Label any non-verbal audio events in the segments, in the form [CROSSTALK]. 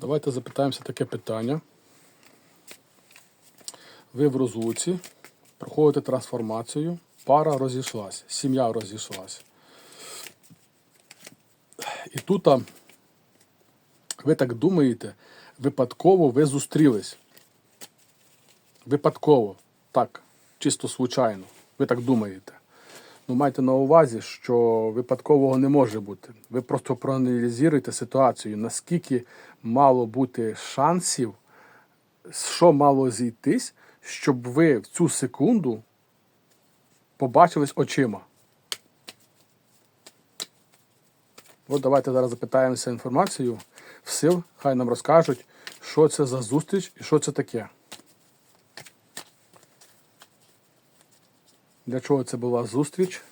Давайте запитаємося таке питання. Ви в розлуці, проходите трансформацію, пара розійшлась, сім'я розійшлась. І тут ви так думаєте, випадково ви зустрілись. Випадково, так, чисто случайно. Ви так думаєте. Ну, майте на увазі, що випадкового не може бути. Ви просто проаналізуєте ситуацію, наскільки мало бути шансів, що мало зійтись, щоб ви в цю секунду побачились очима. От давайте зараз запитаємося інформацію в сил, хай нам розкажуть, що це за зустріч і що це таке. Для чого це була зустріч?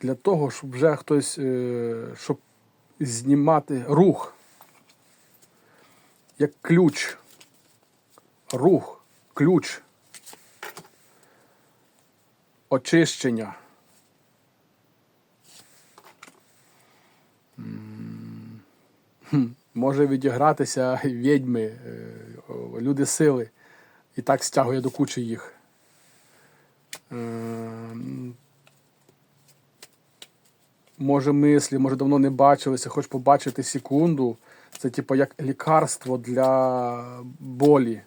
Для того, щоб вже хтось, е, щоб знімати рух. Як ключ. Рух, ключ. Очищення. Може відігратися відьми, е, люди сили і так стягує до кучі їх. Ем, Може мислі, може давно не бачилися, хоч побачити секунду. Це типу як лікарство для болі.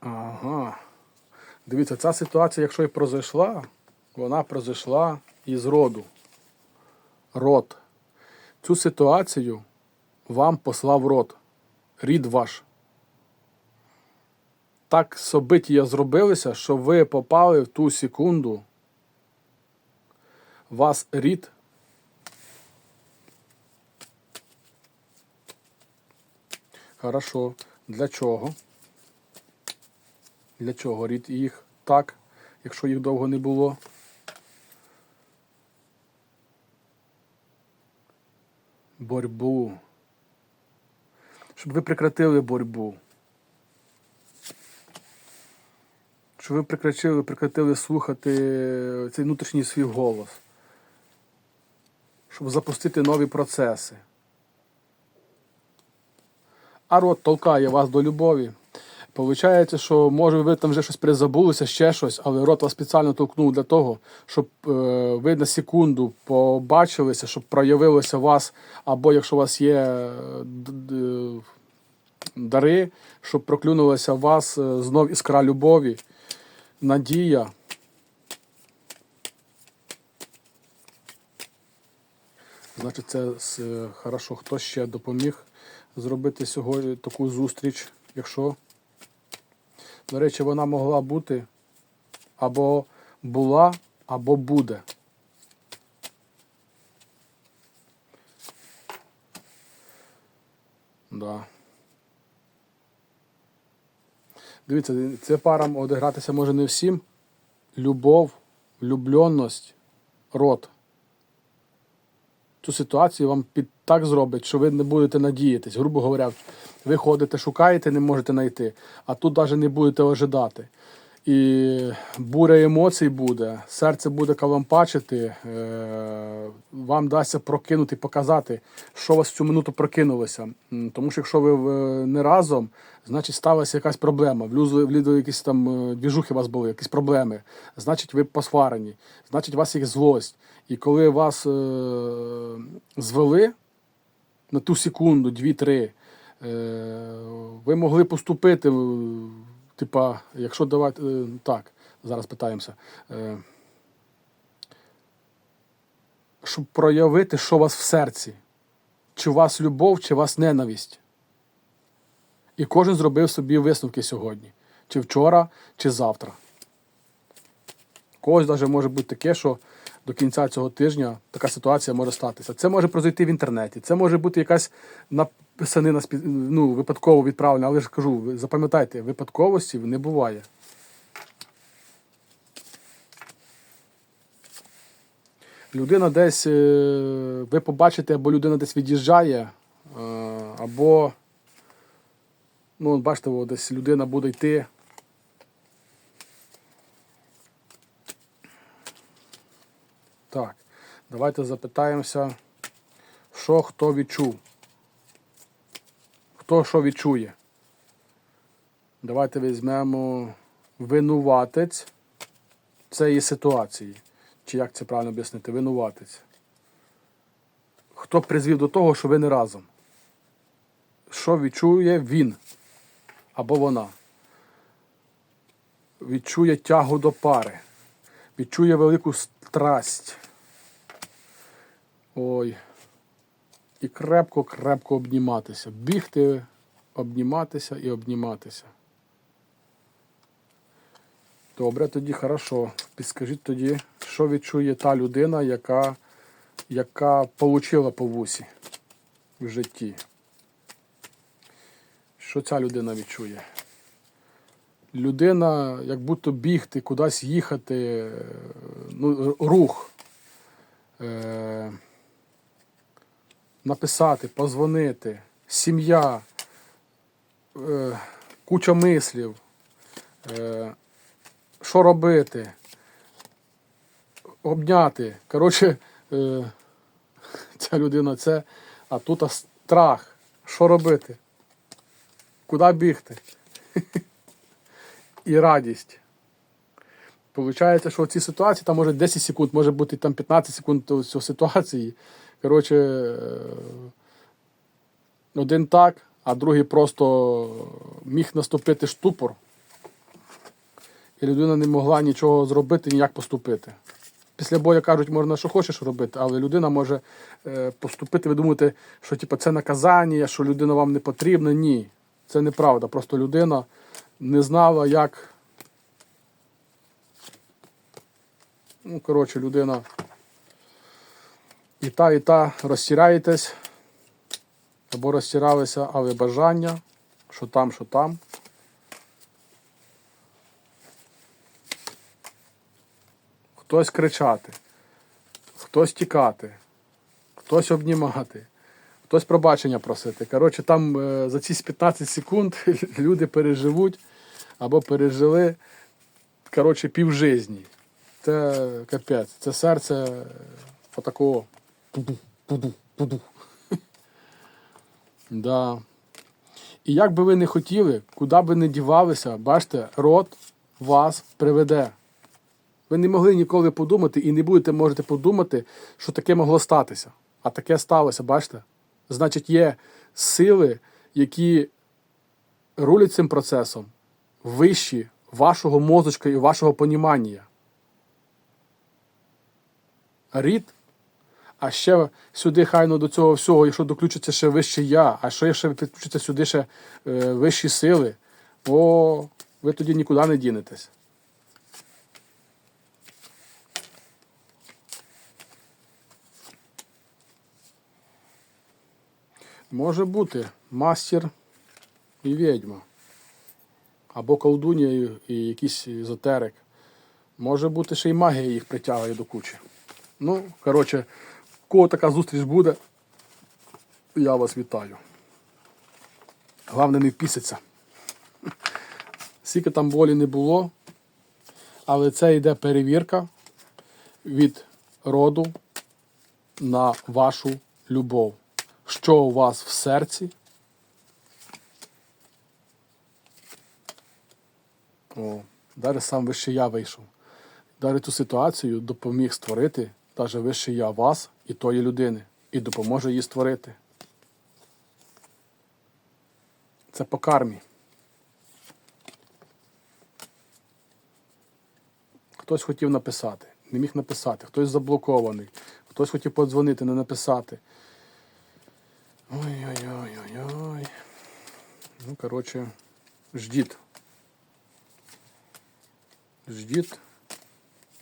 Ага. Дивіться, ця ситуація, якщо і прозайшла, вона прозайшла із роду. Род. Цю ситуацію вам послав род рід ваш. Так собиття зробилися, що ви попали в ту секунду. Вас рід. Хорошо. Для чого? Для чого рід їх так, якщо їх довго не було? Борьбу щоб ви прекратили боротьбу. Щоб ви прекратили, прекратили слухати цей внутрішній свій голос. Щоб запустити нові процеси. А рот толкає вас до любові. Получається, що може ви там вже щось призабулися, ще щось, але рот вас спеціально толкнув для того, щоб е, ви на секунду побачилися, щоб проявилося вас, або якщо у вас є е, д- дари, щоб проклюнулася в вас е, знов іскра любові, надія. Значить, це е, хорошо. Хто ще допоміг зробити сьогодні таку зустріч, якщо. До речі, вона могла бути або була, або буде. Да. Дивіться, це парам одигратися може не всім. Любов, влюбленість, рот. Цю ситуацію вам під так зробить, що ви не будете надіятись. Грубо говоря, ви ходите, шукаєте, не можете знайти, а тут навіть не будете ожидати. І буря емоцій буде, серце буде калампачити, е, вам дасться прокинути, показати, що вас в цю минуту прокинулося. Тому що якщо ви е, не разом, значить сталася якась проблема. Влізли якісь там е, двіжухи у вас були, якісь проблеми. Значить, ви посварені, значить, у вас є злость. І коли вас звели на ту секунду, дві-три, ви могли поступити. Типа, якщо давати е, так, зараз питаємося. Е, щоб проявити, що у вас в серці. Чи у вас любов, чи у вас ненависть. І кожен зробив собі висновки сьогодні. Чи вчора, чи завтра. Когось навіть може бути таке, що до кінця цього тижня така ситуація може статися. Це може произойти в інтернеті, це може бути якась написанина спі- ну, випадково відправлена, але ж кажу, запам'ятайте, випадковості не буває. Людина десь, е, ви побачите, або людина десь від'їжджає, е, або, ну, бачите, десь людина буде йти. Так, давайте запитаємося, що хто відчув. Хто що відчує. Давайте візьмемо винуватець цієї ситуації. Чи як це правильно об'яснити? Винуватець. Хто призвів до того, що ви не разом? Що відчує він або вона? Відчує тягу до пари, відчує велику страсть. Ой. І крепко-крепко обніматися. Бігти, обніматися і обніматися. Добре, тоді хорошо. Підскажіть тоді, що відчує та людина, яка, яка получила по вусі в житті. Що ця людина відчує? Людина, як будто бігти, кудись їхати, е, ну, рух. Е- написати, позвонити, сім'я, е, куча мислів, е, що робити, обняти. Коротше, е, ця людина це, а тут страх. Що робити? Куди бігти? [LAUGHS] І радість. Получається, що в цій ситуації там може 10 секунд, може бути там 15 секунд ситуації. Коротше, е, один так, а другий просто міг наступити штупор. І людина не могла нічого зробити, ніяк поступити. Після бою кажуть, можна що хочеш робити, але людина може е, поступити, ви думаєте, що типу, це наказання, що людина вам не потрібна. Ні, це неправда. Просто людина не знала, як. Ну, коротше, людина і та, і та розтираєтесь, або розтиралися, але бажання, що там, що там. Хтось кричати, хтось тікати, хтось обнімати, хтось пробачення просити. Коротше, там е, за ці 15 секунд [LAUGHS] люди переживуть або пережили коротше, півжизні. Це капець, це серце отакого. Туду, туду, туду. Да. І як би ви не хотіли, куди би не дівалися, бачите, рот вас приведе. Ви не могли ніколи подумати і не будете можете подумати, що таке могло статися. А таке сталося, бачите? Значить, є сили, які рулять цим процесом вищі вашого мозочка і вашого понімання. Рід а ще сюди хайно до цього всього, якщо доключиться ще вище я, а що якщо підключиться сюди ще е, вищі сили, о, ви тоді нікуди не дінетесь. Може бути мастер і відьма. Або колдунія і якийсь езотерик. Може бути, ще й магія їх притягує до кучі. Ну, коротше, кого така зустріч буде, я вас вітаю. Головне не впіситься. Скільки там болі не було, але це йде перевірка від роду на вашу любов. Що у вас в серці? О, далі сам вище я вийшов. Далі цю ситуацію допоміг створити навіть вище я вас і тої людини, і допоможе її створити. Це по кармі. Хтось хотів написати, не міг написати, хтось заблокований, хтось хотів подзвонити, не написати. Ой-ой-ой-ой-ой. Ну, коротше, ждіть. Ждіть.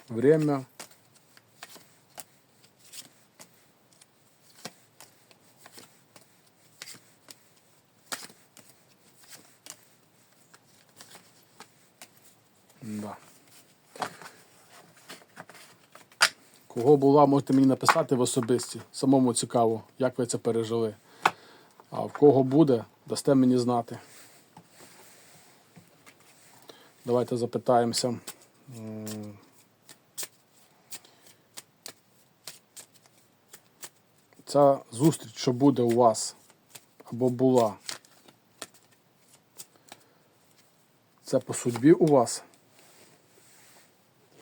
Время. Да. Кого була, можете мені написати в особисті. Самому цікаво, як ви це пережили. А в кого буде, дасте мені знати. Давайте запитаємося. Ця зустріч, що буде у вас або була, це по судьбі у вас.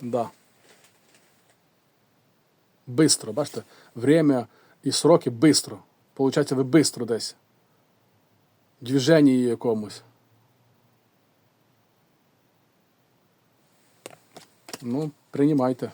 Да. Бистро, бачите, время і сроки бистро. Получається, ви бистро десь. В движенні якомусь. Ну, приймайте.